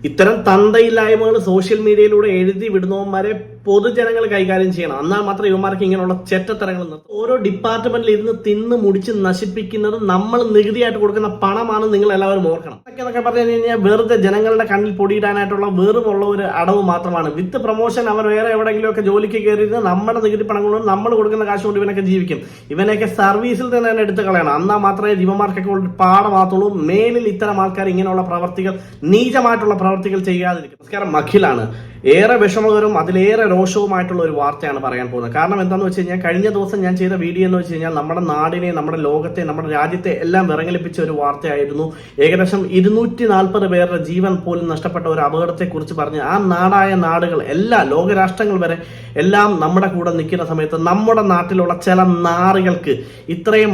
ഇത്തരം തന്തയില്ലായ്മകൾ സോഷ്യൽ മീഡിയയിലൂടെ എഴുതി വിടുന്നവന്മാരെ പൊതുജനങ്ങൾ കൈകാര്യം ചെയ്യണം. എന്നാൽ മാത്രമേ ഇവന്മാർക്ക് ഇങ്ങനെയുള്ള ചെറ്റത്തരങ്ങൾ നിർത്തും ഓരോ ഡിപ്പാർട്ട്മെന്റിൽ ഇരുന്ന് തിന്ന് മുടിച്ച് നശിപ്പിക്കുന്നത് നമ്മൾ നികുതിയായിട്ട് കൊടുക്കുന്ന പണമാണ് നിങ്ങൾ എല്ലാവരും ഓർക്കണം. ഇതൊക്കെ എന്നൊക്കെ പറഞ്ഞു കഴിഞ്ഞാൽ വെറുതെ ജനങ്ങളുടെ കണ്ണിൽ പൊടിയിടാനായിട്ടുള്ള വെറുമുള്ള ഒരു അടവ് മാത്രമാണ്. വിത്ത് പ്രൊമോഷൻ അവർ വേറെ എവിടെയെങ്കിലും ഒക്കെ ജോലിക്ക് കയറിയിരുന്ന് നമ്മുടെ നികുതി പണം കൊണ്ട് നമ്മൾ കൊടുക്കുന്ന കാശ് കൊണ്ട് ഇവനൊക്കെ ജീവിക്കും. ഇവനൊക്കെ സർവീസിൽ തന്നെ എടുത്ത് കളയണം. എന്നാൽ മാത്രമേ യുവമാർക്കൊക്കെ ഉള്ള പാഠമാകത്തുള്ളൂ മേലിൽ ഇത്തരം ആൾക്കാർ ഇങ്ങനെയുള്ള പ്രവർത്തികൾ നീചമായിട്ടുള്ള പ്രവർത്തികൾ ചെയ്യാതിരിക്കും. നമസ്കാരം. അഖിലാണ്. ഏറെ വിഷമകരവും അതിലേറെ രോഷവുമായിട്ടുള്ള ഒരു വാർത്തയാണ് പറയാൻ പോകുന്നത്. കാരണം എന്താണെന്ന് വെച്ച് കഴിഞ്ഞാൽ കഴിഞ്ഞ ദിവസം ഞാൻ ചെയ്ത വീഡിയോ എന്ന് വെച്ച് കഴിഞ്ഞാൽ നമ്മുടെ നാടിനെ നമ്മുടെ ലോകത്തെ നമ്മുടെ രാജ്യത്തെ എല്ലാം വിറങ്ങലിപ്പിച്ച ഒരു വാർത്തയായിരുന്നു. ഏകദേശം ഇരുന്നൂറ്റി നാൽപ്പത് പേരുടെ ജീവൻ പോലും നഷ്ടപ്പെട്ട ഒരു അപകടത്തെക്കുറിച്ച് പറഞ്ഞ് ആ നാടായ നാടുകൾ എല്ലാ ലോകരാഷ്ട്രങ്ങൾ വരെ എല്ലാം നമ്മുടെ കൂടെ നിൽക്കുന്ന സമയത്ത് നമ്മുടെ നാട്ടിലുള്ള ചില നാറുകൾക്ക് ഇത്രയും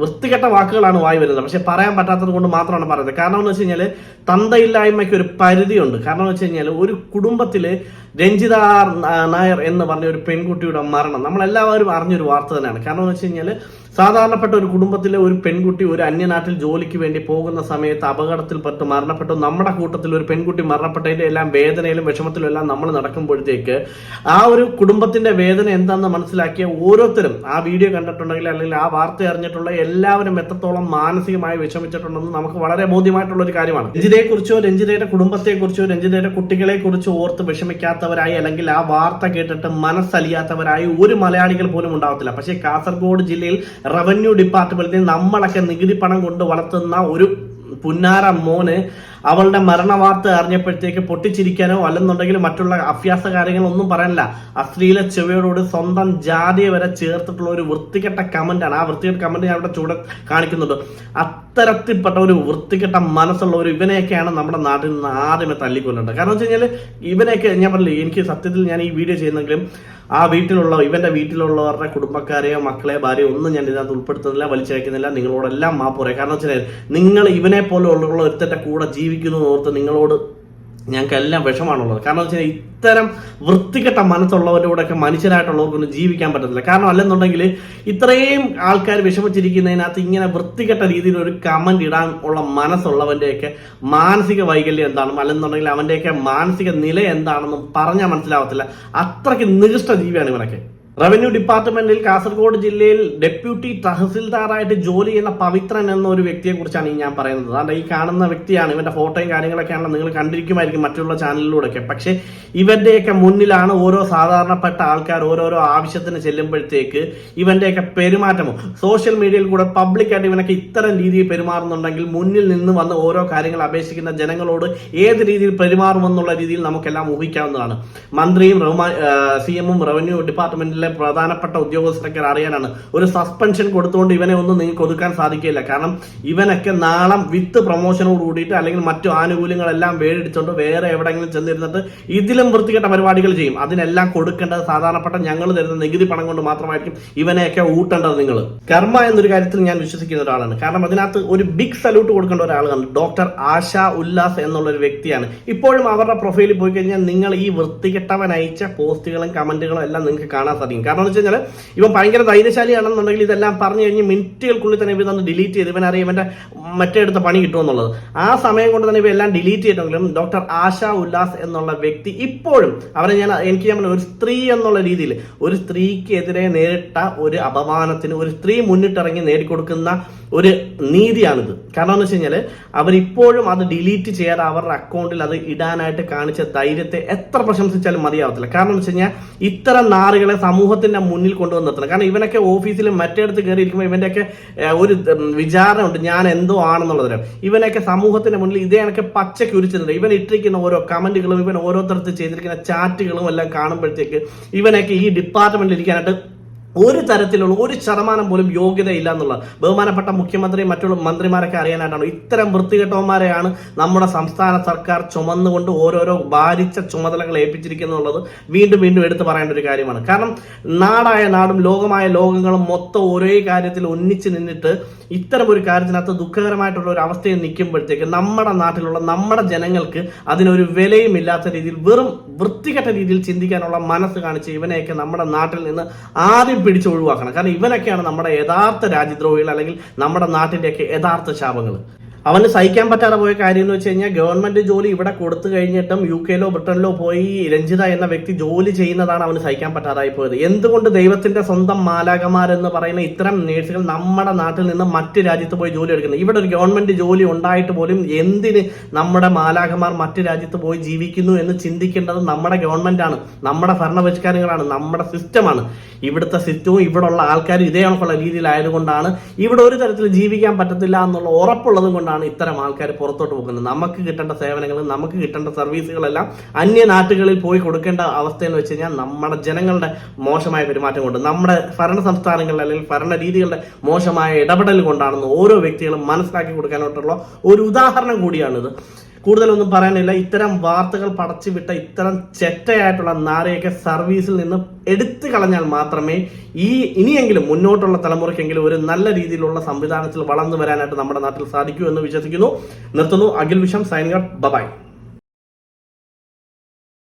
വൃത്തികെട്ട വാക്കുകളാണ് വായി വരുന്നത്. പക്ഷെ പറയാൻ പറ്റാത്തത് കൊണ്ട് മാത്രമാണ് പറയുന്നത്. കാരണം എന്ന് വെച്ച് കഴിഞ്ഞാൽ തന്തയില്ലായ്മയ്ക്ക് ഒരു പരിധിയുണ്ട്. കാരണം എന്ന് വെച്ച് കഴിഞ്ഞാൽ ഒരു കുടുംബത്തിൽ രഞ്ജിത നായർ എന്ന് പറഞ്ഞ ഒരു പെൺകുട്ടിയുടെ മരണം. നമ്മളെല്ലാവരും അറിഞ്ഞൊരു വാർത്ത തന്നെയാണ്. കാരണം എന്ന് വെച്ച് കഴിഞ്ഞാൽ സാധാരണപ്പെട്ട ഒരു കുടുംബത്തിലെ ഒരു പെൺകുട്ടി ഒരു അന്യനാട്ടിൽ ജോലിക്ക് വേണ്ടി പോകുന്ന സമയത്ത് അപകടത്തിൽപ്പെട്ട് മരണപ്പെട്ടു. നമ്മുടെ കൂട്ടത്തിൽ ഒരു പെൺകുട്ടി മരണപ്പെട്ടതിന്റെ എല്ലാം വേദനയിലും വിഷമത്തിലും എല്ലാം നമ്മൾ നടക്കുമ്പോഴത്തേക്ക് ആ ഒരു കുടുംബത്തിന്റെ വേദന എന്താണെന്ന് മനസ്സിലാക്കിയ ഓരോരുത്തരും ആ വീഡിയോ കണ്ടിട്ടുണ്ടെങ്കിൽ അല്ലെങ്കിൽ ആ വാർത്ത അറിഞ്ഞിട്ടുള്ള എല്ലാവരും എത്രത്തോളം മാനസികമായി വിഷമിച്ചിട്ടുണ്ടെന്ന് നമുക്ക് വളരെ ബോധ്യമായിട്ടുള്ള ഒരു കാര്യമാണ്. രഞ്ജിതയെക്കുറിച്ചോ രഞ്ജിതയുടെ കുടുംബത്തെക്കുറിച്ചോ രഞ്ജിതയുടെ കുട്ടികളെക്കുറിച്ചോ ഓർത്ത് ഓർത്ത് വിഷമിക്കാത്തവരായി അല്ലെങ്കിൽ ആ വാർത്ത കേട്ടിട്ട് മനസ്സലിയാത്തവരായി ഒരു മലയാളികൾ പോലും ഉണ്ടാവത്തില്ല. പക്ഷേ കാസർഗോഡ് ജില്ലയിൽ റവന്യൂ ഡിപ്പാർട്ട്മെന്റിൽ നമ്മളൊക്കെ നികുതി പണം കൊണ്ട് വളർത്തുന്ന ഒരു പുന്നാര മോന് അവളുടെ മരണവാർത്ത അറിഞ്ഞപ്പോഴത്തേക്ക് പൊട്ടിച്ചിരിക്കാനോ അല്ലെന്നുണ്ടെങ്കിൽ മറ്റുള്ള അഭ്യാസ കാര്യങ്ങളൊന്നും പറയാനില്ല അശ്ലീല ചെവിയോടുകൂടി സ്വന്തം ജാതിയെ വരെ ചേർത്തിട്ടുള്ള ഒരു വൃത്തികെട്ട കമന്റാണ്. ആ വൃത്തികെട്ട കമന്റ് ഞാൻ ഇവിടെ ചൂടെ കാണിക്കുന്നുണ്ട് അത്തരത്തിൽപ്പെട്ട ഒരു വൃത്തികെട്ട മനസ്സുള്ള ഒരു ഇവനെയൊക്കെയാണ് നമ്മുടെ നാട്ടിൽ നിന്ന് ആദ്യമേ തല്ലിക്കൊല്ലേണ്ടത്. കാരണം വെച്ച് കഴിഞ്ഞാൽ ഇവനെയൊക്കെ ഞാൻ പറഞ്ഞില്ലേ എനിക്ക് സത്യത്തിൽ ഞാൻ ഈ വീഡിയോ ചെയ്യുന്നെങ്കിലും ആ വീട്ടിലുള്ള ഇവന്റെ വീട്ടിലുള്ളവരുടെ കുടുംബക്കാരെയോ മക്കളെ ഭാര്യയോ ഒന്നും ഞാൻ ഇതിനകത്ത് ഉൾപ്പെടുത്തുന്നില്ല വലിച്ചയക്കുന്നില്ല നിങ്ങളോടെല്ലാം മാപ്പ് പറയാം. കാരണം വെച്ചാൽ നിങ്ങൾ ഇവനെ പോലെ ഉള്ള ഒരുത്തന്റെ കൂടെ ജീവിക്കുന്നു ഓർത്ത് നിങ്ങളോട് ഞങ്ങൾക്കെല്ലാം വിഷമാണുള്ളത് കാരണം വെച്ചാൽ ഇത്തരം വൃത്തികെട്ട മനസ്സുള്ളവരോടൊക്കെ മനുഷ്യരായിട്ടുള്ളവർക്കൊന്നും ജീവിക്കാൻ പറ്റത്തില്ല. കാരണം അല്ലെന്നുണ്ടെങ്കിൽ ഇത്രയും ആൾക്കാർ വിഷമിച്ചിരിക്കുന്നതിനകത്ത് ഇങ്ങനെ വൃത്തികെട്ട രീതിയിൽ ഒരു കമന്റ് ഇടാൻ ഉള്ള മനസ്സുള്ളവന്റെയൊക്കെ മാനസിക വൈകല്യം എന്താണെന്നും അല്ലെന്നുണ്ടെങ്കിൽ അവന്റെയൊക്കെ മാനസിക നില എന്താണെന്നും പറഞ്ഞാൽ മനസ്സിലാവത്തില്ല. അത്രയ്ക്ക് നികൃഷ്ട ജീവിയാണ് ഇവരൊക്കെ റവന്യൂ ഡിപ്പാർട്ട്മെന്റിൽ കാസർഗോഡ് ജില്ലയിൽ ഡെപ്യൂട്ടി തഹസിൽദാറായിട്ട് ജോലി ചെയ്യുന്ന പവിത്രൻ എന്ന ഒരു വ്യക്തിയെ കുറിച്ചാണ് ഈ ഞാൻ പറയുന്നത്. അതാണ്ട് ഈ കാണുന്ന വ്യക്തിയാണ് ഇവന്റെ ഫോട്ടോയും കാര്യങ്ങളൊക്കെയാണല്ലോ നിങ്ങൾ കണ്ടിരിക്കുമായിരിക്കും മറ്റുള്ള ചാനലിലൂടെയൊക്കെ. പക്ഷേ ഇവന്റെയൊക്കെ മുന്നിലാണ് ഓരോ സാധാരണപ്പെട്ട ആൾക്കാർ ഓരോരോ ആവശ്യത്തിന് ചെല്ലുമ്പോഴത്തേക്ക് ഇവന്റെയൊക്കെ പെരുമാറ്റം. സോഷ്യൽ മീഡിയയിൽ കൂടെ പബ്ലിക്കായിട്ട് ഇവനൊക്കെ ഇത്തരം രീതിയിൽ പെരുമാറുന്നുണ്ടെങ്കിൽ മുന്നിൽ നിന്ന് വന്ന് ഓരോ കാര്യങ്ങൾ അപേക്ഷിക്കുന്ന ജനങ്ങളോട് ഏത് രീതിയിൽ പെരുമാറുമെന്നുള്ള രീതിയിൽ നമുക്കെല്ലാം ഊഹിക്കാവുന്നതാണ്. മന്ത്രിയും സി എമ്മും റവന്യൂ ഡിപ്പാർട്ട്മെന്റിലെ പ്രധാനപ്പെട്ട ഉദ്യോഗസ്ഥരൊക്കെ അറിയാനാണ്. ഒരു സസ്പെൻഷൻ കൊടുത്തുകൊണ്ട് ഇവനെ ഒന്നും നിങ്ങൾക്ക് ഒതുക്കാൻ സാധിക്കില്ല കാരണം ഇവനൊക്കെ നാളം വിത്ത് പ്രൊമോഷനോട് കൂടിയിട്ട് അല്ലെങ്കിൽ മറ്റു ആനുകൂല്യങ്ങളെല്ലാം വേടിച്ചുകൊണ്ട് വേറെ എവിടെയെങ്കിലും ചെന്നിരുന്നിട്ട് ഇതിലും വൃത്തികെട്ട പരിപാടികൾ ചെയ്യും. അതിനെല്ലാം കൊടുക്കേണ്ടത് സാധാരണപ്പെട്ട ഞങ്ങൾ തരുന്ന നികുതി പണം കൊണ്ട് മാത്രമായിരിക്കും ഇവനെയൊക്കെ ഊട്ടേണ്ടത് നിങ്ങൾ കർമ്മ എന്നൊരു കാര്യത്തിൽ ഞാൻ വിശ്വസിക്കുന്ന ഒരാളാണ്. കാരണം അതിനകത്ത് ഒരു ബിഗ് സല്യൂട്ട് കൊടുക്കേണ്ട ഒരാളാണ് ഡോക്ടർ ആശ ഉല്ലാസ് എന്നുള്ള ഒരു വ്യക്തിയാണ്. ഇപ്പോഴും അവരുടെ പ്രൊഫൈലിൽ പോയി കഴിഞ്ഞാൽ നിങ്ങൾ ഈ വൃത്തികെട്ടവൻ അയച്ച പോസ്റ്റുകളും കമന്റുകളും എല്ലാം നിങ്ങൾക്ക് കാണാൻ സാധിക്കും. കാരണം എന്ന് വെച്ച് കഴിഞ്ഞാൽ ഇവൻ ഭയങ്കര ധൈര്യശാലിയാണെന്നുണ്ടെങ്കിൽ ഇതെല്ലാം പറഞ്ഞു കഴിഞ്ഞ് മിനിറ്റുകൾക്കുള്ളിൽ തന്നെ ഇവ ഡിലീറ്റ് ചെയ്ത് ഇവൻ അറിയാം ഇവന്റെ മറ്റേ അടുത്ത പണി കിട്ടുമെന്നുള്ളത്. ആ സമയം കൊണ്ട് തന്നെ ഇവയെല്ലാം ഡിലീറ്റ് ചെയ്തെങ്കിലും ഡോക്ടർ ആശ ഉല്ലാസ് എന്നുള്ള വ്യക്തി ഇപ്പോഴും അവരെ ഞാൻ എനിക്ക് പറഞ്ഞ ഒരു സ്ത്രീ എന്നുള്ള രീതിയിൽ ഒരു സ്ത്രീക്കെതിരെ നേരിട്ട ഒരു അപമാനത്തിന് ഒരു സ്ത്രീ മുന്നിട്ടിറങ്ങി നേടിക്കൊടുക്കുന്ന ഒരു നീതിയാണിത്. കാരണം എന്ന് വെച്ച് കഴിഞ്ഞാൽ അവരിപ്പോഴും അത് ഡിലീറ്റ് ചെയ്യാതെ അവരുടെ അക്കൗണ്ടിൽ അത് ഇടാനായിട്ട് കാണിച്ച ധൈര്യത്തെ എത്ര പ്രശംസിച്ചാലും മതിയാവത്തില്ല. കാരണം എന്ന് വെച്ച് കഴിഞ്ഞാൽ ഇത്തരം നാറുകളെ സമൂഹത്തിന്റെ മുന്നിൽ കൊണ്ടുവന്ന് നിർത്തണം. കാരണം ഇവനൊക്കെ ഓഫീസിൽ മറ്റേടത്ത് കയറി ഇരിക്കുമ്പോൾ ഇവന്റെയൊക്കെ ഏഹ്, ഒരു വിചാരണ വിചാരണമുണ്ട് ഞാൻ എന്തോ ആണെന്നുള്ളത് ഇവനൊക്കെ സമൂഹത്തിന്റെ മുന്നിൽ ഇതേ കണക്ക് പച്ചയ്ക്ക് ഉരിച്ചിട്ടുണ്ട്. ഇവൻ ഇട്ടിരിക്കുന്ന ഓരോ കമന്റുകളും ഇവൻ ഓരോരുത്തരത്ത് ചെയ്തിരിക്കുന്ന ചാറ്റുകളും എല്ലാം കാണുമ്പോഴത്തേക്ക് ഇവനൊക്കെ ഈ ഡിപ്പാർട്ട്മെന്റിൽ ഇരിക്കാനായിട്ട് ഒരു തരത്തിലുള്ള ഒരു ശതമാനം പോലും യോഗ്യതയില്ല എന്നുള്ള ബഹുമാനപ്പെട്ട മുഖ്യമന്ത്രി മറ്റുള്ള മന്ത്രിമാരൊക്കെ അറിയാനായിട്ടാണ്. ഇത്തരം വൃത്തികെട്ടവന്മാരെയാണ് നമ്മുടെ സംസ്ഥാന സർക്കാർ ചുമന്നുകൊണ്ട് ഓരോരോ ഭാരിച്ച ചുമതലകൾ ഏൽപ്പിച്ചിരിക്കുന്നുള്ളത് വീണ്ടും വീണ്ടും എടുത്തു പറയേണ്ട ഒരു കാര്യമാണ്. കാരണം നാടായ നാടും ലോകമായ ലോകങ്ങളും മൊത്തം ഒരേ കാര്യത്തിൽ ഒന്നിച്ച് നിന്നിട്ട് ഇത്തരം ഒരു കാര്യത്തിനകത്ത് ദുഃഖകരമായിട്ടുള്ള ഒരു അവസ്ഥയിൽ നിൽക്കുമ്പോഴത്തേക്ക് നമ്മുടെ നാട്ടിലുള്ള നമ്മുടെ ജനങ്ങൾക്ക് അതിനൊരു വിലയും ഇല്ലാത്ത രീതിയിൽ വെറും വൃത്തികെട്ട രീതിയിൽ ചിന്തിക്കാനുള്ള മനസ്സ് കാണിച്ച് ഇവനെയൊക്കെ നമ്മുടെ നാട്ടിൽ നിന്ന് ആദ്യം പിടിച്ച് ഒഴിവാക്കണം. കാരണം ഇവരൊക്കെയാണ് നമ്മുടെ യഥാർത്ഥ രാജ്യദ്രോഹികൾ അല്ലെങ്കിൽ നമ്മുടെ നാട്ടിന്റെയൊക്കെ യഥാർത്ഥ ശാപങ്ങൾ. അവന് സഹിക്കാൻ പറ്റാതെ പോയ കാര്യം എന്ന് വെച്ച് കഴിഞ്ഞാൽ ഗവൺമെന്റ് ജോലി ഇവിടെ കൊടുത്തു കഴിഞ്ഞിട്ടും യു കെയിലോ ബ്രിട്ടനിലോ പോയി രഞ്ജിത എന്ന വ്യക്തി ജോലി ചെയ്യുന്നതാണ് അവന് സഹിക്കാൻ പറ്റാതായി പോയത്. എന്തുകൊണ്ട് ദൈവത്തിന്റെ സ്വന്തം മാലാകമാരെന്ന് പറയുന്ന ഇത്തരം നേഴ്സുകൾ നമ്മുടെ നാട്ടിൽ നിന്ന് മറ്റു രാജ്യത്ത് പോയി ജോലി എടുക്കുന്നത്? ഇവിടെ ഒരു ഗവൺമെന്റ് ജോലി ഉണ്ടായിട്ട് പോലും എന്തിന് നമ്മുടെ മാലാകമാർ മറ്റു രാജ്യത്ത് പോയി ജീവിക്കുന്നു എന്ന് ചിന്തിക്കേണ്ടത് നമ്മുടെ ഗവൺമെന്റാണ് നമ്മുടെ ഭരണപരിഷ്കാരങ്ങളാണ് നമ്മുടെ സിസ്റ്റമാണ്. ഇവിടുത്തെ സിസ്റ്റവും ഇവിടെയുള്ള ആൾക്കാരും ഇതേ കണക്കുള്ള രീതിയിലായതുകൊണ്ടാണ് ഇവിടെ ഒരു തരത്തിൽ ജീവിക്കാൻ പറ്റത്തില്ല എന്നുള്ള ഉറപ്പുള്ളത് കൊണ്ടാണ് ഇത്തരം ആൾക്കാർ പുറത്തോട്ട് പോകുന്നത്. നമുക്ക് കിട്ടേണ്ട സേവനങ്ങൾ നമുക്ക് കിട്ടേണ്ട സർവീസുകളെല്ലാം അന്യ നാട്ടുകളിൽ പോയി കൊടുക്കേണ്ട അവസ്ഥ എന്ന് വെച്ച് കഴിഞ്ഞാൽ നമ്മുടെ ജനങ്ങളുടെ മോശമായ പെരുമാറ്റം കൊണ്ട് നമ്മുടെ ഭരണ സംസ്ഥാനങ്ങളിൽ അല്ലെങ്കിൽ ഭരണ രീതികളുടെ മോശമായ ഇടപെടൽ കൊണ്ടാണെന്ന് ഓരോ വ്യക്തികളും മനസ്സിലാക്കി കൊടുക്കാനായിട്ടുള്ള ഒരു ഉദാഹരണം കൂടിയാണിത്. കൂടുതലൊന്നും പറയാനില്ല. ഇത്തരം വാർത്തകൾ പടച്ചു വിട്ട ഇത്തരം ചെറ്റയായിട്ടുള്ള നാരയൊക്കെ സർവീസിൽ നിന്ന് എടുത്തു കളഞ്ഞാൽ മാത്രമേ ഈ ഇനിയെങ്കിലും മുന്നോട്ടുള്ള തലമുറയ്ക്കെങ്കിലും ഒരു നല്ല രീതിയിലുള്ള സംവിധാനത്തിൽ വളർന്നു വരാനായിട്ട് നമ്മുടെ നാട്ടിൽ സാധിക്കൂ എന്ന് വിശ്വസിക്കുന്നു. നിർത്തുന്നു. അഖിൽ വിഷം സൈനിക ബബായ്.